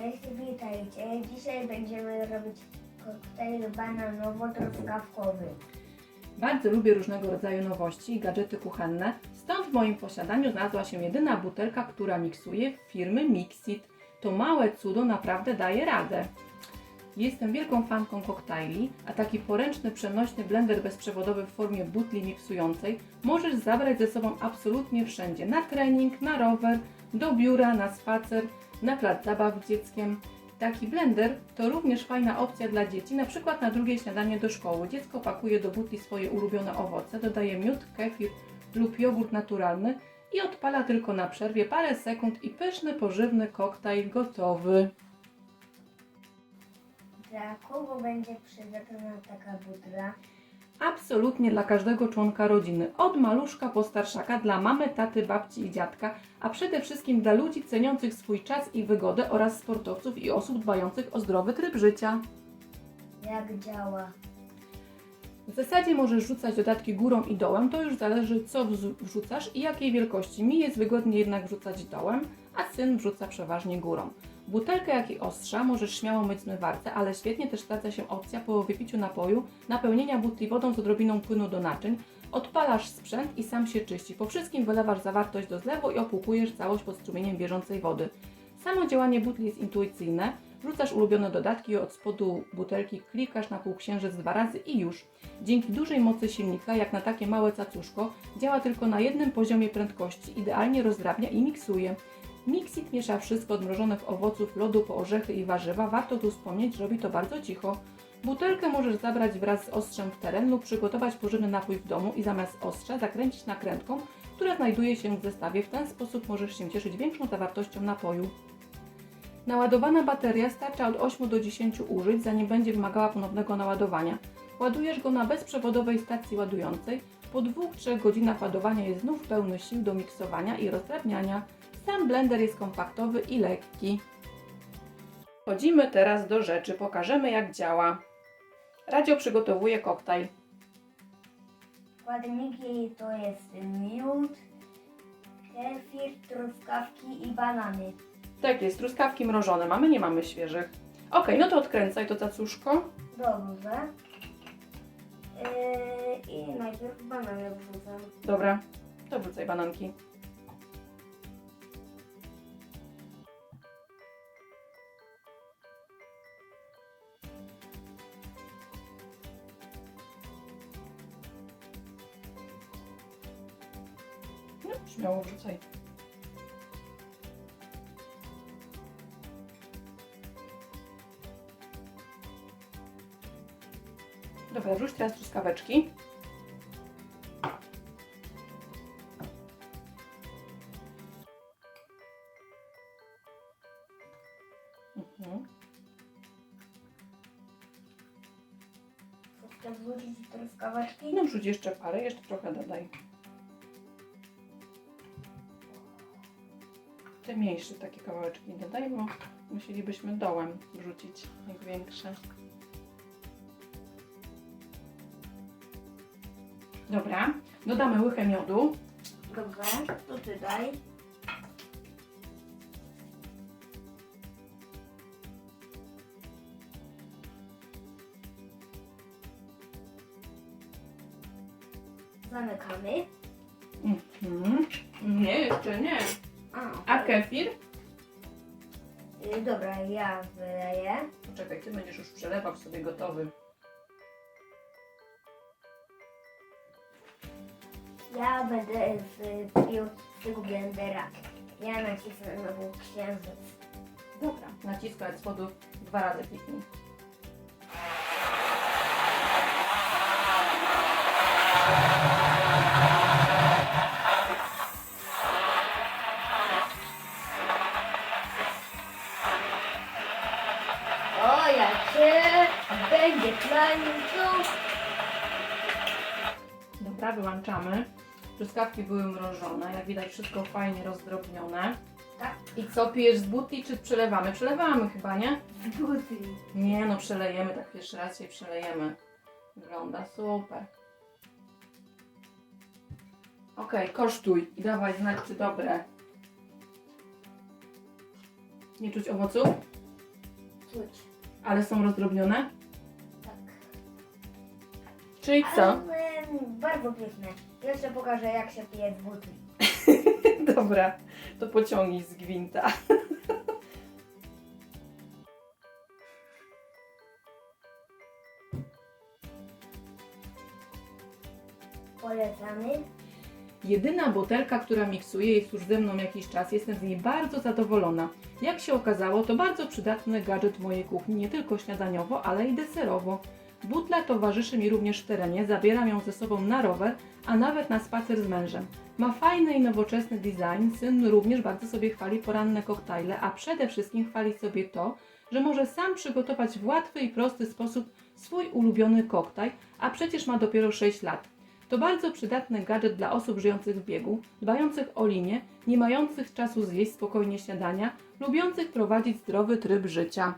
Cześć, witajcie. Dzisiaj będziemy robić koktajl bananowo-truskawkowy. Bardzo lubię różnego rodzaju nowości i gadżety kuchenne, stąd w moim posiadaniu znalazła się jedyna butelka, która miksuje firmy Mixit. To małe cudo naprawdę daje radę. Jestem wielką fanką koktajli, a taki poręczny, przenośny blender bezprzewodowy w formie butli miksującej możesz zabrać ze sobą absolutnie wszędzie. Na trening, na rower, do biura, na spacer, na plac zabaw z dzieckiem. Taki blender to również fajna opcja dla dzieci, na przykład na drugie śniadanie do szkoły. Dziecko pakuje do butli swoje ulubione owoce, dodaje miód, kefir lub jogurt naturalny i odpala tylko na przerwie parę sekund i pyszny, pożywny koktajl gotowy. Dla kogo będzie przydatna taka butla? Absolutnie dla każdego członka rodziny, od maluszka po starszaka, dla mamy, taty, babci i dziadka, a przede wszystkim dla ludzi ceniących swój czas i wygodę oraz sportowców i osób dbających o zdrowy tryb życia. Jak działa? W zasadzie możesz rzucać dodatki górą i dołem, to już zależy co wrzucasz i jakiej wielkości. Mi jest wygodnie jednak wrzucać dołem, a syn wrzuca przeważnie górą. Butelkę jak i ostrza możesz śmiało myć w zmywarce, ale świetnie też sprawdza się opcja po wypiciu napoju napełnienia butli wodą z odrobiną płynu do naczyń. Odpalasz sprzęt i sam się czyści. Po wszystkim wylewasz zawartość do zlewu i opłukujesz całość pod strumieniem bieżącej wody. Samo działanie butli jest intuicyjne. Wrzucasz ulubione dodatki od spodu butelki, klikasz na półksiężyc dwa razy i już. Dzięki dużej mocy silnika, jak na takie małe cacuszko, działa tylko na jednym poziomie prędkości, idealnie rozdrabnia i miksuje. Mixit miesza wszystko od mrożonych owoców, lodu po orzechy i warzywa. Warto tu wspomnieć, robi to bardzo cicho. Butelkę możesz zabrać wraz z ostrzem w teren lub przygotować pożywny napój w domu i zamiast ostrza zakręcić nakrętką, która znajduje się w zestawie. W ten sposób możesz się cieszyć większą zawartością napoju. Naładowana bateria starcza od 8 do 10 użyć, zanim będzie wymagała ponownego naładowania. Ładujesz go na bezprzewodowej stacji ładującej. Po 2-3 godzinach ładowania jest znów pełny sił do miksowania i rozdrabniania. Sam blender jest kompaktowy i lekki. Chodzimy teraz do rzeczy, pokażemy jak działa. Radio przygotowuje koktajl. Składniki to jest miód, kefir, truskawki i banany. Tak jest, truskawki mrożone mamy, nie mamy świeżych. Ok, no to odkręcaj to cacuszko. Dobrze. Yy, I najpierw banany wrzucam. Dobra, to wrzucaj bananki. Śmiało wrzucaj. Dobra, wrzuć teraz truskaweczki. Mhm. Chcę wrzucić truskaweczki. No wrzuć jeszcze parę, jeszcze trochę dodaj. Te mniejsze takie kawałeczki dodaj, bo musielibyśmy dołem wrzucić, jak większe. Dobra, dodamy łychę miodu. Dobrze, to ty daj. Zamykamy. Mhm. Nie, jeszcze nie. A, A kefir? Y, Dobra, ja wyleję. Poczekaj, ty będziesz już przelewał sobie gotowy. Ja będę z, pił z tego blendera. Ja nacisnę znowu księżyc. Dobra. Naciskaj od spodu dwa razy kliknij. Jakie będzie plańców. Dobra, wyłączamy. Truskawki były mrożone, jak widać wszystko fajnie rozdrobnione. Tak, I co, pijesz z butli czy przelewamy? Przelewamy chyba, nie? z buty. Nie no, przelejemy, tak pierwszy raz się przelejemy. Wygląda super. Okej, kosztuj i dawaj znać, czy dobre. Nie czuć owoców? Ale są rozdrobnione? Tak. Czyli co? Ale, em, bardzo piękne. Jeszcze pokażę jak się pije z butli. Dobra, to pociągnij z gwinta. Polecamy. Jedyna butelka, która miksuje jest już ze mną jakiś czas, jestem z niej bardzo zadowolona. Jak się okazało, to bardzo przydatny gadżet w mojej kuchni, nie tylko śniadaniowo, ale i deserowo. Butla towarzyszy mi również w terenie, zabieram ją ze sobą na rower, a nawet na spacer z mężem. Ma fajny i nowoczesny design, syn również bardzo sobie chwali poranne koktajle, a przede wszystkim chwali sobie to, że może sam przygotować w łatwy i prosty sposób swój ulubiony koktajl, a przecież ma dopiero 6 lat. To bardzo przydatny gadżet dla osób żyjących w biegu, dbających o linię, nie mających czasu zjeść spokojnie śniadania, lubiących prowadzić zdrowy tryb życia.